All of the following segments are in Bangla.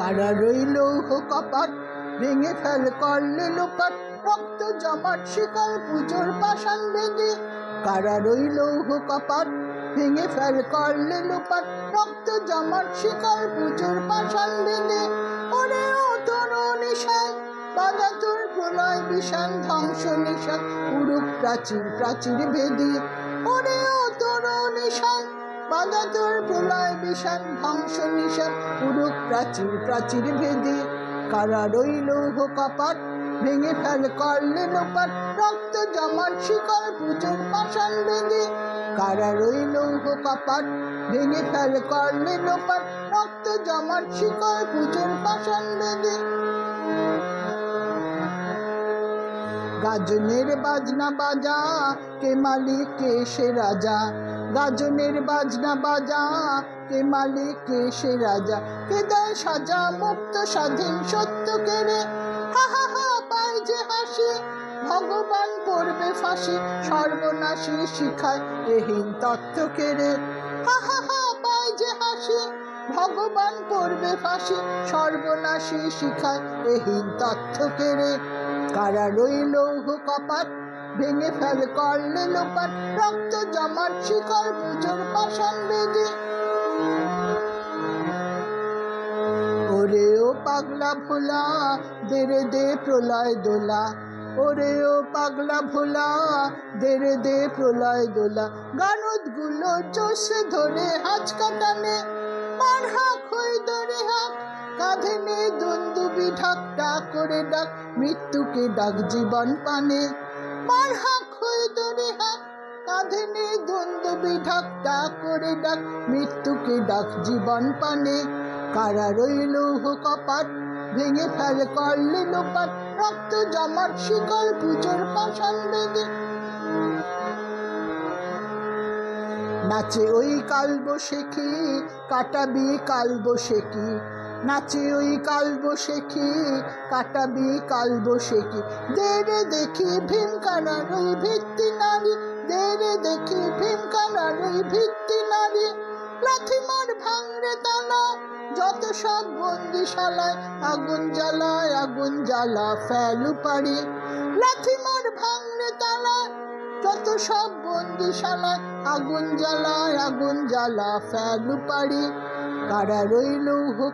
কারা রইল কপাট? ভেঙে ফেল করলে লোপাট। রক্ত জমাট, শিকল পুজোর পাশান বেঁধে কারা রইল কপাট? ভেঙে ফেল করলে লোপাট। রক্ত জমাট, শিকল পুজোর পাশান বেঁধে ওরে ও তোর নিশান। বাধা প্রলয় বিষান, ধ্বংস নিশান উড়ুক প্রাচীর প্রাচীর ভেদে ওরে ও তোর নিশান। বিষান ধ্বংস উড়ুক প্রাচীর প্রাচীর ভেদে। কারা রইল ভেঙে ফেল রক্ত জমাট, শিকল পুজোর পাশান বেঁধে কারা রইল ভেঙে ফেল রক্ত জমাট, শিকল পুজোর বেঁধে গাজনের বাজনা বাজা, কে মালিক, কে সে রাজা? গাজনের বাজনা বাজা, কে মালিক কে সে রাজা। কে দেয় সাজা, মুক্ত, স্বাধীন, সত্য কেড়ে। হা হা পায় যে হাসি, ভগবান পড়বে ফাঁসি। সর্বনাশী শিখায় এহীন তত্ত্ব কেড়ে। হা হা হা, পায় যে হাসি, ভগবান পড়বে ফাঁসি। সর্বনাশী শিখায় এহীন তথ্য কেড়ে। কারা রইল কপাট ভেঙে ফেল করলে লোপাট, রক্ত জমাট, শিকল পুজোর পাশান বেঁধে ওরে ও পাগলা ভোলা, দেরে দে প্রলয় দোলা। ওরে ও পাগলা ভোলা, দেরে দে প্রলয় দোলা। গানতগুলো চষে ধরে হাজ কাটানে মার ধরে হাক কাঁধে নে দুন্দুবি ঢাক করে ডাক, মৃত্যুকে ডাক জীবন পানে। করে ডাক, মৃত্যুকে ডাক জীবন পানে। কারা রইল কপাট, ভেঙে ফেল করলে লোপাট, রক্ত জমাট, শিকল পুজোর পাশান নাচে ওই কাল বসেখি কাটাবি কাল বসেখি নাচে ওই কাল বসেখি কাটাবি কাল বসেখি দেরে দেখি ভীম কানার ওই ভিত্তি নারী, দেরে দেখি ভীম কানার ওই ভিত্তি নারী। লাথি মার ভাঙরে তালা যত সব বন্দিশালায় আগুন জ্বালায়, আগুন জ্বালা ফেলু পারি লাথি মার ভাঙরে তালা যত সব বন্দিশালায় আগুন জ্বালায়, আগুন জ্বালা ফেলু পারি কারা রইল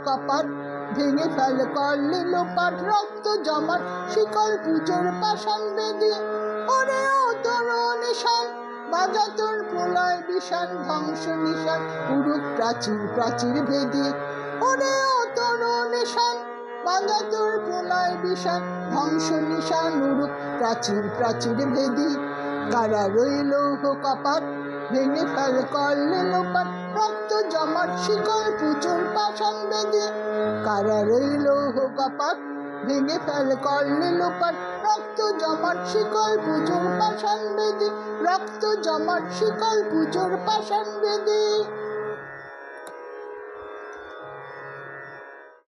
কপাট, ভেঙে ফেল করলে লোপাট, রক্ত জমাট, শিকল পুজোর পাশান বেঁধে। ওরে ও নিশান বাজা তোর প্রলয় বিষান, ধ্বংস নিশান উড়ুক প্রাচীর প্রাচীর ভেদে। ওরে ও নিশান বাজা তোর প্রলয় বিষান, ধ্বংস নিশান উড়ুক প্রাচীর প্রাচীর ভেদে। কারা রইল কপাট, ভেঙে ফেল করলে লোপাট শিকল পুচুর পাশান বেঁধে কারা রইল কপাট ভেঙে ফেল করলে লোপাট। রক্ত জমাট শিকল পুজোর পাশান বেঁধে রক্ত জমাট শিকল পুজোর পাশান বেঁধে